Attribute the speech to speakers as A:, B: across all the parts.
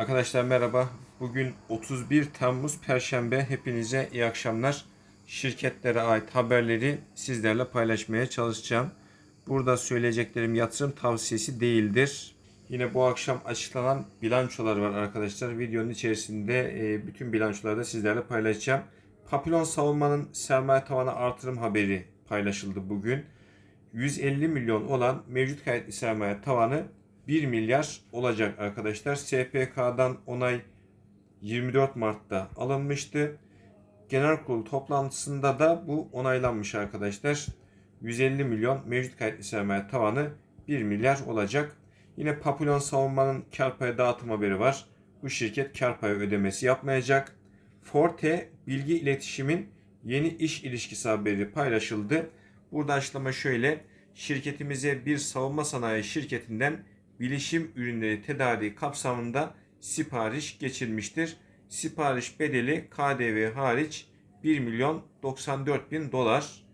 A: Arkadaşlar merhaba. Bugün 31 Temmuz Perşembe. Hepinize iyi akşamlar. Şirketlere ait haberleri sizlerle paylaşmaya çalışacağım. Burada söyleyeceklerim yatırım tavsiyesi değildir. Yine bu akşam açıklanan bilançolar var arkadaşlar. Videonun içerisinde e, bütün bilançoları da sizlerle paylaşacağım. Papillon savunmanın sermaye tavanı artırım haberi paylaşıldı bugün. 150 milyon olan mevcut kayıtlı sermaye tavanı 1 milyar olacak arkadaşlar. SPK'dan onay 24 Mart'ta alınmıştı. Genel kurul toplantısında da bu onaylanmış arkadaşlar. 150 milyon mevcut kayıtlı sermaye tavanı 1 milyar olacak. Yine Papillon Savunma'nın kar payı dağıtım haberi var. Bu şirket kar payı ödemesi yapmayacak. Forte Bilgi İletişim'in yeni iş ilişkisi haberi paylaşıldı. Burada açıklama şöyle. Şirketimize bir savunma sanayi şirketinden bilişim ürünleri tedariği kapsamında sipariş geçilmiştir. Sipariş bedeli KDV hariç 1 milyon 94 bin dolar.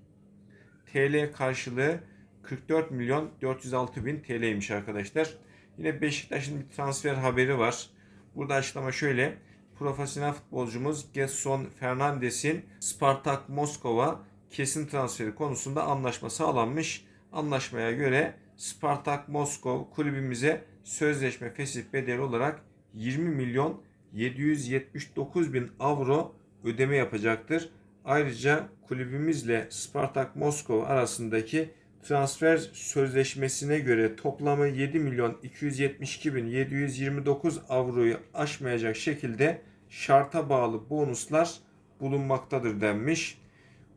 A: TL karşılığı 44 milyon 406 bin TL'ymiş arkadaşlar. Yine Beşiktaş'ın bir transfer haberi var. Burada açıklama şöyle. Profesyonel futbolcumuz Gerson Fernandes'in Spartak Moskova kesin transferi konusunda anlaşma sağlanmış. Anlaşmaya göre Spartak Moskov kulübümüze sözleşme fesih bedeli olarak 20 milyon 779 bin avro ödeme yapacaktır. Ayrıca kulübümüzle Spartak Moskova arasındaki transfer sözleşmesine göre toplamı 7 milyon 272 bin 729 avroyu aşmayacak şekilde şarta bağlı bonuslar bulunmaktadır denmiş.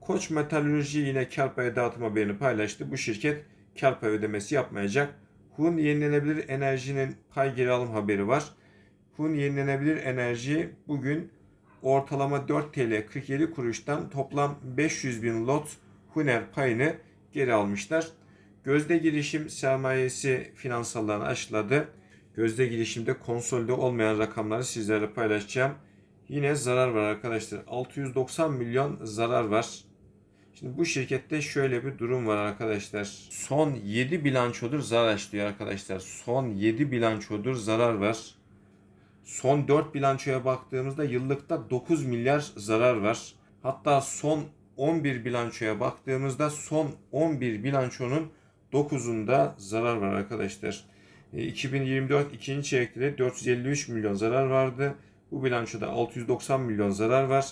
A: Koç Metalürji yine kar payı dağıtım haberini paylaştı. Bu şirket kar payı ödemesi yapmayacak. Hun yenilenebilir enerjinin pay geri alım haberi var. Hun yenilenebilir enerji bugün ortalama 4 TL 47 kuruştan toplam 500 bin lot Huner payını geri almışlar. Gözde girişim sermayesi finansallarını aşıladı. Gözde girişimde konsolide olmayan rakamları sizlerle paylaşacağım. Yine zarar var arkadaşlar. 690 milyon zarar var. Şimdi bu şirkette şöyle bir durum var arkadaşlar. Son 7 bilançodur zarar açlıyor arkadaşlar. Son 7 bilançodur zarar var. Son 4 bilançoya baktığımızda yıllıkta 9 milyar zarar var. Hatta son 11 bilançoya baktığımızda son 11 bilançonun 9'unda zarar var arkadaşlar. E, 2024 ikinci çeyrekte de 453 milyon zarar vardı. Bu bilançoda 690 milyon zarar var.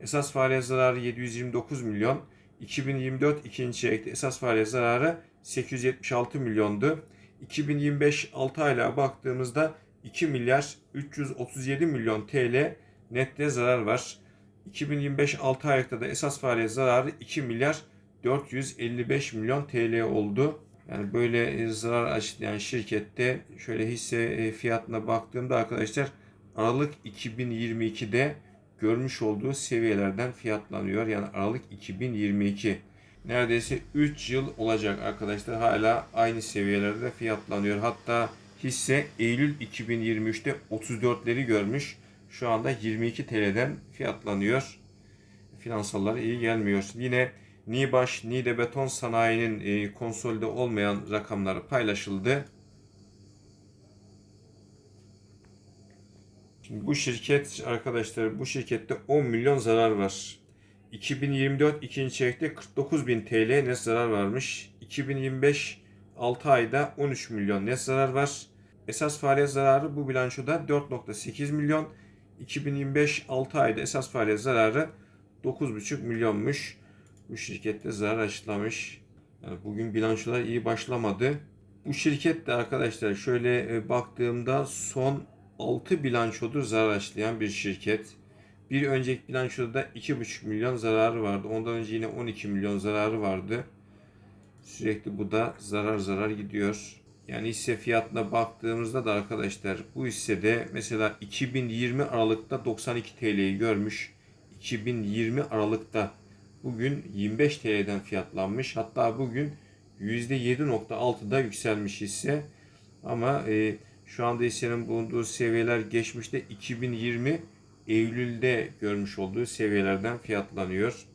A: Esas faaliyet zararı 729 milyon. 2024 ikinci çeyrekte esas faaliyet zararı 876 milyondu. 2025 6 aylığa baktığımızda 2 milyar 337 milyon TL nette zarar var. 2025 6 aylıkta da esas faaliyet zararı 2 milyar 455 milyon TL oldu. Yani böyle zarar açıklayan şirkette şöyle hisse fiyatına baktığımda arkadaşlar Aralık 2022'de görmüş olduğu seviyelerden fiyatlanıyor. Yani Aralık 2022. Neredeyse 3 yıl olacak arkadaşlar. Hala aynı seviyelerde fiyatlanıyor. Hatta hisse Eylül 2023'te 34'leri görmüş. Şu anda 22 TL'den fiyatlanıyor. Finansalları iyi gelmiyor. Yine Nibaş, Nide Beton Sanayi'nin e, konsolide olmayan rakamları paylaşıldı. Şimdi bu şirket arkadaşlar bu şirkette 10 milyon zarar var. 2024 ikinci çeyrekte 49 bin TL net zarar varmış. 2025 6 ayda 13 milyon net zarar var. Esas faaliyet zararı bu bilançoda 4.8 milyon. 2025 6 ayda esas faaliyet zararı 9.5 milyonmuş. Bu şirkette zarar açıklamış. Yani bugün bilançolar iyi başlamadı. Bu şirket de arkadaşlar şöyle e, baktığımda son 6 bilançodur zarar açlayan bir şirket. Bir önceki bilançoda da 2,5 milyon zararı vardı. Ondan önce yine 12 milyon zararı vardı. Sürekli bu da zarar zarar gidiyor. Yani hisse fiyatına baktığımızda da arkadaşlar bu hissede mesela 2020 Aralık'ta 92 TL'yi görmüş. 2020 Aralık'ta bugün 25 TL'den fiyatlanmış. Hatta bugün %7.6'da yükselmiş hisse. Ama e, şu anda hissenin bulunduğu seviyeler geçmişte 2020 Eylül'de görmüş olduğu seviyelerden fiyatlanıyor.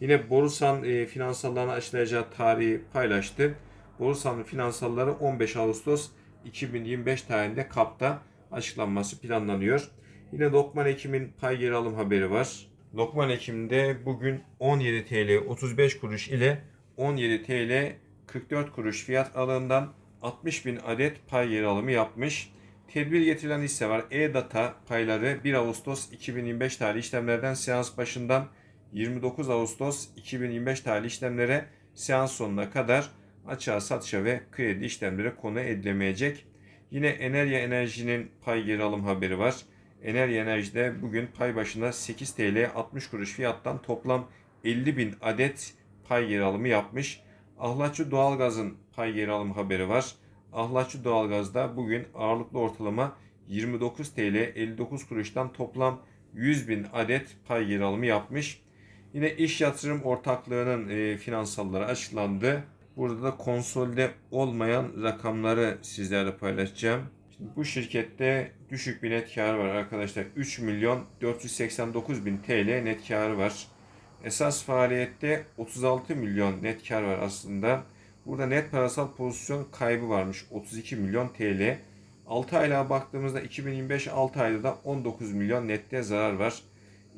A: Yine Borusan e, finansallarını açıklayacağı tarihi paylaştı. Borusan'ın finansalları 15 Ağustos 2025 tarihinde KAP'ta açıklanması planlanıyor. Yine Lokman Ekim'in pay geri alım haberi var. Lokman Ekim'de bugün 17 TL 35 kuruş ile 17 TL 44 kuruş fiyat aralığından 60 bin adet pay geri alımı yapmış. Tedbir getirilen hisse var. E-Data payları 1 Ağustos 2025 tarihli işlemlerden seans başından 29 Ağustos 2025 tarihli işlemlere seans sonuna kadar açığa satışa ve kredi işlemlere konu edilemeyecek. Yine Enerya Enerji'nin pay geri alım haberi var. Enerya Enerji'de bugün pay başına 8 TL 60 kuruş fiyattan toplam 50 bin adet pay geri alımı yapmış. Ahlatçı Doğalgaz'ın pay geri alım haberi var. Ahlatçı Doğalgaz'da bugün ağırlıklı ortalama 29 TL 59 kuruştan toplam 100 bin adet pay geri alımı yapmış. Yine iş yatırım ortaklığının e, finansalları açıklandı. Burada da konsolde olmayan rakamları sizlerle paylaşacağım. Şimdi bu şirkette düşük bir net karı var arkadaşlar. 3 milyon 489 bin TL net karı var. Esas faaliyette 36 milyon net kar var aslında. Burada net parasal pozisyon kaybı varmış 32 milyon TL. 6 aylığa baktığımızda 2025 6 ayda da 19 milyon nette zarar var.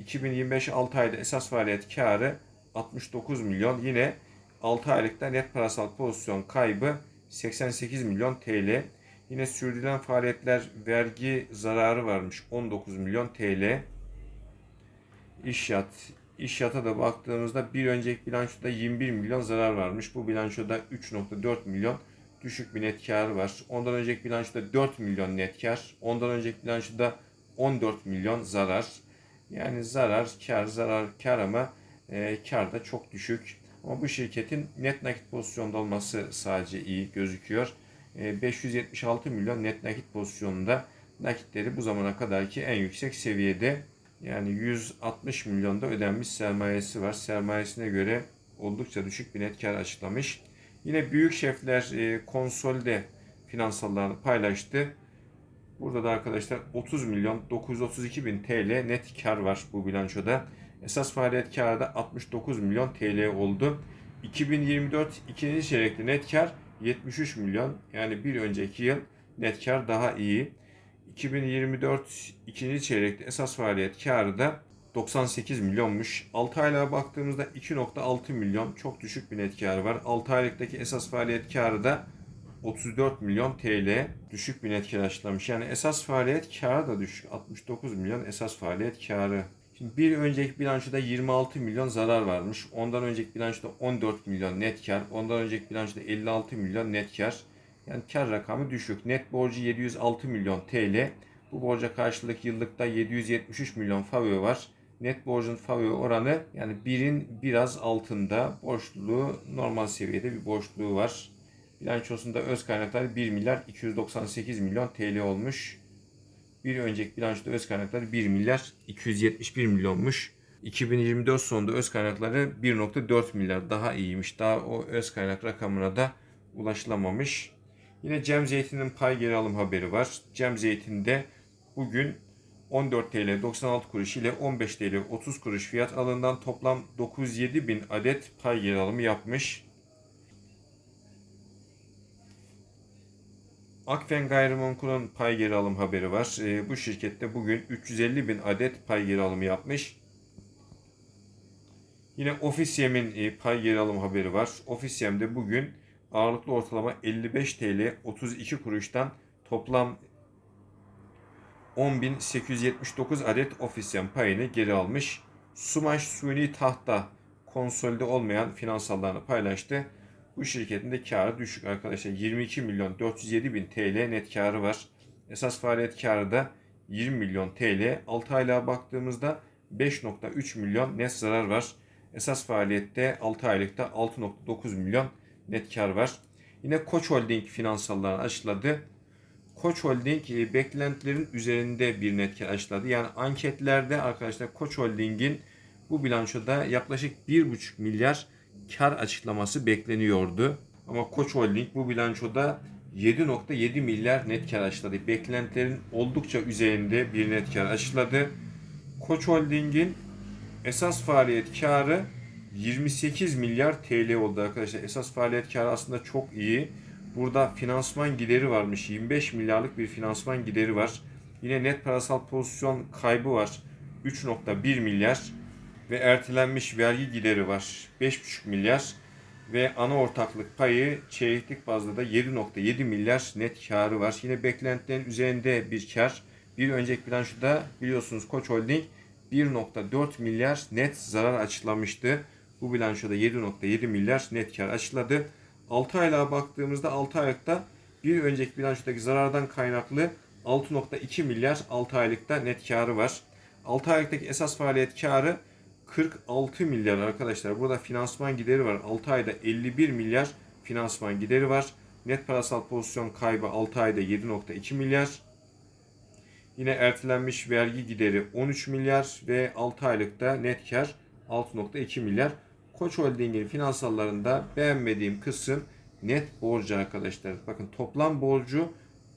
A: 2025 6 ayda esas faaliyet karı 69 milyon. Yine 6 aylıkta net parasal pozisyon kaybı 88 milyon TL. Yine sürdürülen faaliyetler vergi zararı varmış 19 milyon TL. İşyat, İşyat'a da baktığımızda bir önceki bilançoda 21 milyon zarar varmış. Bu bilançoda 3.4 milyon düşük bir net karı var. Ondan önceki bilançoda 4 milyon net kar. Ondan önceki bilançoda 14 milyon zarar. Yani zarar, kar, zarar, kar ama e, kar da çok düşük. Ama bu şirketin net nakit pozisyonda olması sadece iyi gözüküyor. E, 576 milyon net nakit pozisyonunda nakitleri bu zamana kadarki en yüksek seviyede. Yani 160 milyonda ödenmiş sermayesi var. Sermayesine göre oldukça düşük bir net kar açıklamış. Yine büyük şefler e, konsolde finansallarını paylaştı. Burada da arkadaşlar 30 milyon 932 bin TL net kar var bu bilançoda. Esas faaliyet karı da 69 milyon TL oldu. 2024 ikinci çeyrekte net kar 73 milyon. Yani bir önceki yıl net kar daha iyi. 2024 ikinci çeyrekte esas faaliyet karı da 98 milyonmuş. 6 aylığa baktığımızda 2.6 milyon çok düşük bir net karı var. 6 aylıktaki esas faaliyet karı da 34 milyon TL düşük bir net kar açıklamış. Yani esas faaliyet karı da düşük. 69 milyon esas faaliyet karı. Şimdi bir önceki bilançoda 26 milyon zarar varmış. Ondan önceki bilançoda 14 milyon net kar. Ondan önceki bilançoda 56 milyon net kar. Yani kar rakamı düşük. Net borcu 706 milyon TL. Bu borca karşılık yıllıkta 773 milyon favori var. Net borcun favori oranı yani birin biraz altında. Borçluluğu normal seviyede bir borçluğu var. Bilançosunda öz kaynaklar 1 milyar 298 milyon TL olmuş. Bir önceki bilançoda öz kaynakları 1 milyar 271 milyonmuş. 2024 sonunda öz kaynakları 1.4 milyar daha iyiymiş. Daha o öz kaynak rakamına da ulaşılamamış. Yine Cem Zeytin'in pay geri alım haberi var. Cem Zeytin'de bugün 14 TL 96 kuruş ile 15 TL 30 kuruş fiyat alından toplam 907 bin adet pay geri alımı yapmış. Akfen Gayrimenkul'un pay geri alım haberi var. E, bu şirkette bugün 350 bin adet pay geri alımı yapmış. Yine Ofisyem'in e, pay geri alım haberi var. Ofisyem'de bugün ağırlıklı ortalama 55 TL 32 kuruştan toplam 10.879 adet Ofisyem payını geri almış. Sumaş Suni Tahta konsolide olmayan finansallarını paylaştı. Bu şirketin de karı düşük arkadaşlar. 22 milyon 407 bin TL net karı var. Esas faaliyet karı da 20 milyon TL. 6 aylığa baktığımızda 5.3 milyon net zarar var. Esas faaliyette 6 aylıkta 6.9 milyon net kar var. Yine Koç Holding finansallarını açıkladı. Koç Holding e, beklentilerin üzerinde bir net kar açıkladı. Yani anketlerde arkadaşlar Koç Holding'in bu bilançoda yaklaşık 1,5 milyar kar açıklaması bekleniyordu. Ama Koç Holding bu bilançoda 7.7 milyar net kar açıkladı. Beklentilerin oldukça üzerinde bir net kar açıkladı. Koç Holding'in esas faaliyet karı 28 milyar TL oldu arkadaşlar. Esas faaliyet karı aslında çok iyi. Burada finansman gideri varmış. 25 milyarlık bir finansman gideri var. Yine net parasal pozisyon kaybı var. 3.1 milyar ve ertelenmiş vergi gideri var. 5.5 milyar ve ana ortaklık payı çeyreklik bazda da 7.7 milyar net karı var. Yine beklentilerin üzerinde bir kar. Bir önceki bilançoda biliyorsunuz Koç Holding 1.4 milyar net zarar açıklamıştı. Bu bilançoda 7.7 milyar net kar açıkladı. 6 aylığa baktığımızda 6 aylıkta bir önceki bilançodaki zarardan kaynaklı 6.2 milyar 6 aylıkta net karı var. 6 aylıktaki esas faaliyet karı 46 milyar arkadaşlar. Burada finansman gideri var. 6 ayda 51 milyar finansman gideri var. Net parasal pozisyon kaybı 6 ayda 7.2 milyar. Yine ertelenmiş vergi gideri 13 milyar ve 6 aylıkta net kar 6.2 milyar. Koç Holding'in finansallarında beğenmediğim kısım net borcu arkadaşlar. Bakın toplam borcu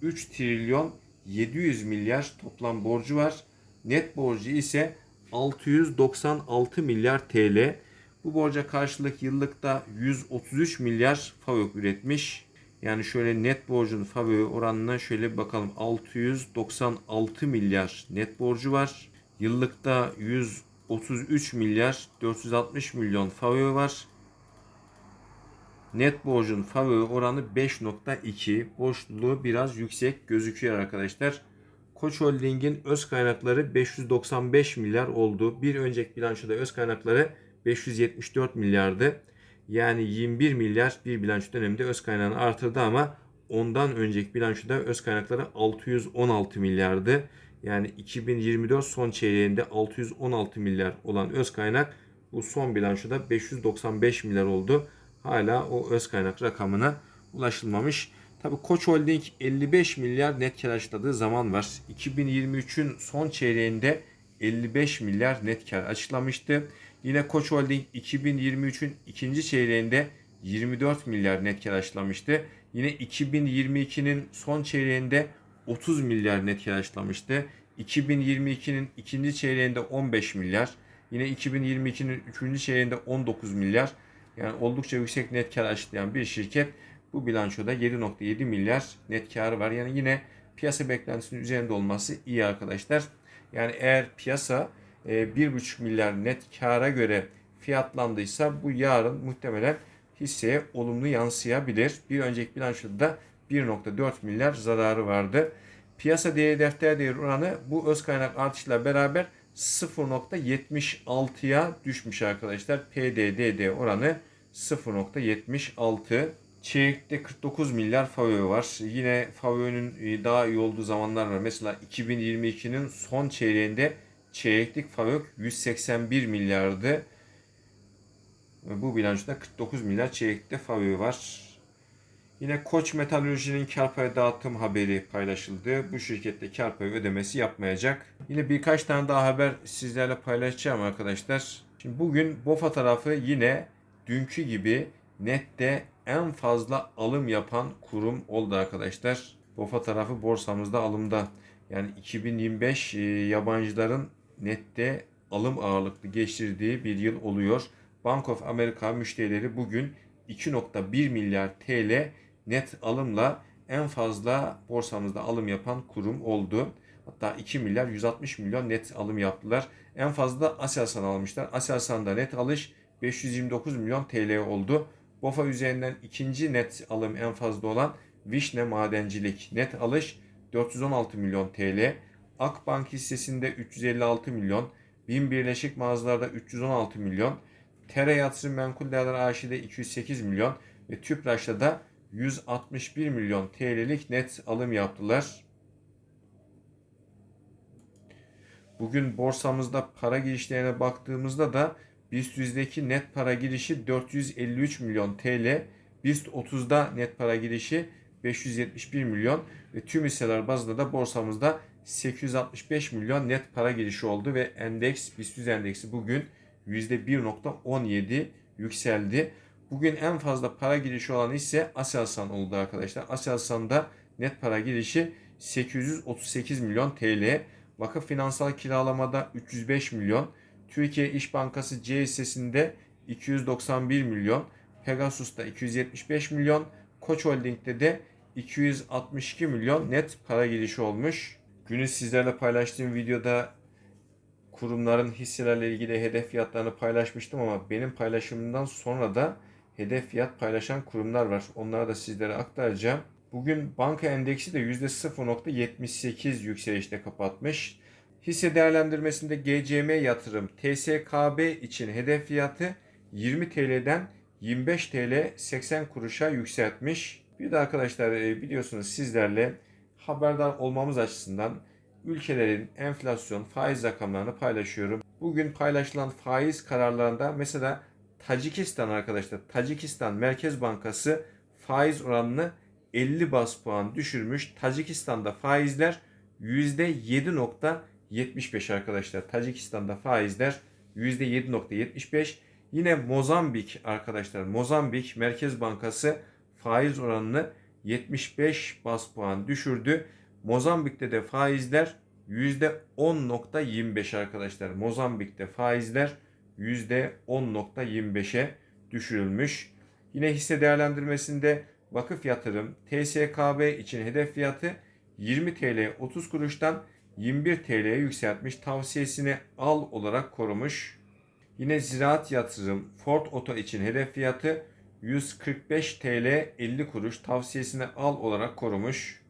A: 3 trilyon 700 milyar toplam borcu var. Net borcu ise 696 milyar TL. Bu borca karşılık yıllıkta 133 milyar FAVÖK üretmiş. Yani şöyle net borcun FAVÖK oranına şöyle bir bakalım. 696 milyar net borcu var. Yıllıkta 133 milyar 460 milyon FAVÖK var. Net borcun FAVÖK oranı 5.2. Borçluluğu biraz yüksek gözüküyor arkadaşlar. Koç Holding'in öz kaynakları 595 milyar oldu. Bir önceki bilançoda öz kaynakları 574 milyardı. Yani 21 milyar bir bilanço döneminde öz kaynağını artırdı ama ondan önceki bilançoda öz kaynakları 616 milyardı. Yani 2024 son çeyreğinde 616 milyar olan öz kaynak bu son bilançoda 595 milyar oldu. Hala o öz kaynak rakamına ulaşılmamış. Tabi Koç Holding 55 milyar net kar açıkladığı zaman var. 2023'ün son çeyreğinde 55 milyar net kar açıklamıştı. Yine Koç Holding 2023'ün ikinci çeyreğinde 24 milyar net kar açıklamıştı. Yine 2022'nin son çeyreğinde 30 milyar net kar açıklamıştı. 2022'nin ikinci çeyreğinde 15 milyar. Yine 2022'nin üçüncü çeyreğinde 19 milyar. Yani oldukça yüksek net kar açıklayan bir şirket. Bu bilançoda 7.7 milyar net karı var. Yani yine piyasa beklentisinin üzerinde olması iyi arkadaşlar. Yani eğer piyasa 1.5 e, milyar net kara göre fiyatlandıysa bu yarın muhtemelen hisseye olumlu yansıyabilir. Bir önceki bilançoda da 1.4 milyar zararı vardı. Piyasa değeri defter değeri oranı bu öz kaynak artışla beraber 0.76'ya düşmüş arkadaşlar. PDDD oranı 0.76. Çeyrekte 49 milyar FAVÖ var. Yine FAVÖ'nün e, daha iyi olduğu zamanlar var. Mesela 2022'nin son çeyreğinde çeyreklik FAVÖK 181 milyardı. Bu bilançoda 49 milyar çeyrekte FAVÖ var. Yine Koç Metalurji'nin kar payı dağıtım haberi paylaşıldı. Bu şirkette kar payı ödemesi yapmayacak. Yine birkaç tane daha haber sizlerle paylaşacağım arkadaşlar. Şimdi bugün BOFA tarafı yine dünkü gibi nette en fazla alım yapan kurum oldu arkadaşlar. BOFA tarafı borsamızda alımda. Yani 2025 e, yabancıların nette alım ağırlıklı geçirdiği bir yıl oluyor. Bank of America müşterileri bugün 2.1 milyar TL net alımla en fazla borsamızda alım yapan kurum oldu. Hatta 2 milyar 160 milyon net alım yaptılar. En fazla Aselsan almışlar. Aselsan'da net alış 529 milyon TL oldu. BOFA üzerinden ikinci net alım en fazla olan Vişne Madencilik net alış 416 milyon TL. Akbank hissesinde 356 milyon, BİM Birleşik Mağazalar'da 316 milyon, Tere Yatırım Menkul Değerler AŞ'de 208 milyon ve Tüpraş'ta da 161 milyon TL'lik net alım yaptılar. Bugün borsamızda para girişlerine baktığımızda da BIST 100'deki net para girişi 453 milyon TL. BIST 30'da net para girişi 571 milyon ve tüm hisseler bazında da borsamızda 865 milyon net para girişi oldu ve endeks BIST 100 endeksi bugün %1.17 yükseldi. Bugün en fazla para girişi olan ise Aselsan oldu arkadaşlar. Aselsan'da net para girişi 838 milyon TL. Vakıf finansal kiralamada 305 milyon. Türkiye İş Bankası C hissesinde 291 milyon. Pegasus'ta 275 milyon. Koç Holding'de de 262 milyon net para girişi olmuş. Günü sizlerle paylaştığım videoda kurumların hisselerle ilgili hedef fiyatlarını paylaşmıştım ama benim paylaşımımdan sonra da hedef fiyat paylaşan kurumlar var. Onları da sizlere aktaracağım. Bugün banka endeksi de %0.78 yükselişte kapatmış. Hisse değerlendirmesinde GCM yatırım TSKB için hedef fiyatı 20 TL'den 25 TL 80 kuruşa yükseltmiş. Bir de arkadaşlar e, biliyorsunuz sizlerle haberdar olmamız açısından ülkelerin enflasyon, faiz rakamlarını paylaşıyorum. Bugün paylaşılan faiz kararlarında mesela Tacikistan arkadaşlar, Tacikistan Merkez Bankası faiz oranını 50 bas puan düşürmüş. Tacikistan'da faizler %7.75 arkadaşlar. Tacikistan'da faizler %7.75. Yine Mozambik arkadaşlar. Mozambik Merkez Bankası faiz oranını 75 bas puan düşürdü. Mozambik'te de faizler %10.25 arkadaşlar. Mozambik'te faizler %10.25'e düşürülmüş. Yine hisse değerlendirmesinde vakıf yatırım TSKB için hedef fiyatı 20 TL 30 kuruştan 21 TL'ye yükseltmiş. Tavsiyesini al olarak korumuş. Yine ziraat yatırım Ford Oto için hedef fiyatı 145 TL 50 kuruş tavsiyesini al olarak korumuş.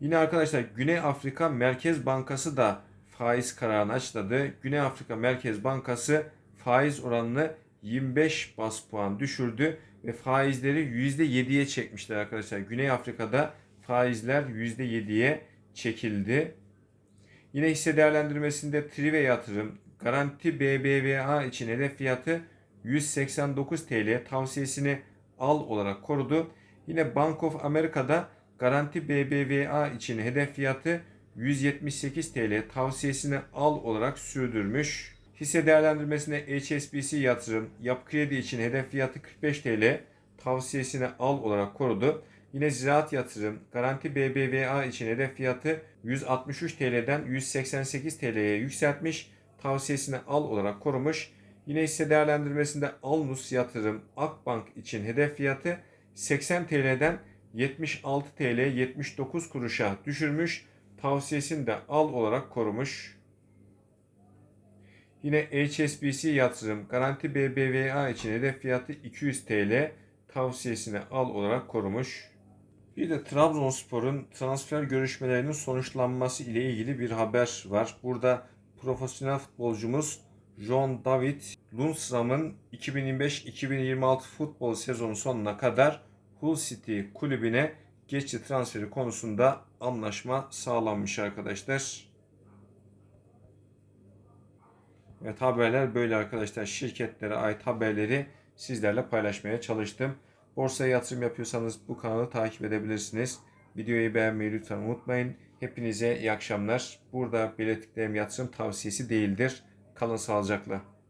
A: Yine arkadaşlar Güney Afrika Merkez Bankası da faiz kararını açıkladı. Güney Afrika Merkez Bankası faiz oranını 25 bas puan düşürdü ve faizleri %7'ye çekmişler arkadaşlar. Güney Afrika'da faizler %7'ye çekildi. Yine hisse değerlendirmesinde Trive Yatırım Garanti BBVA için hedef fiyatı 189 TL tavsiyesini al olarak korudu. Yine Bank of America'da Garanti BBVA için hedef fiyatı 178 TL tavsiyesini al olarak sürdürmüş. Hisse değerlendirmesinde HSBC yatırım Yap Kredi için hedef fiyatı 45 TL tavsiyesini al olarak korudu. Yine Ziraat Yatırım Garanti BBVA için hedef fiyatı 163 TL'den 188 TL'ye yükseltmiş. Tavsiyesini al olarak korumuş. Yine hisse değerlendirmesinde Alnus Yatırım Akbank için hedef fiyatı 80 TL'den 76 TL 79 kuruşa düşürmüş. Tavsiyesini de al olarak korumuş. Yine HSBC yatırım Garanti BBVA için hedef fiyatı 200 TL tavsiyesini al olarak korumuş. Bir de Trabzonspor'un transfer görüşmelerinin sonuçlanması ile ilgili bir haber var. Burada profesyonel futbolcumuz John David Lundstram'ın 2025-2026 futbol sezonu sonuna kadar Hull City kulübüne geçici transferi konusunda anlaşma sağlanmış arkadaşlar. Evet haberler böyle arkadaşlar. Şirketlere ait haberleri sizlerle paylaşmaya çalıştım. Borsaya yatırım yapıyorsanız bu kanalı takip edebilirsiniz. Videoyu beğenmeyi lütfen unutmayın. Hepinize iyi akşamlar. Burada belirttiklerim yatırım tavsiyesi değildir. Kalın sağlıcakla.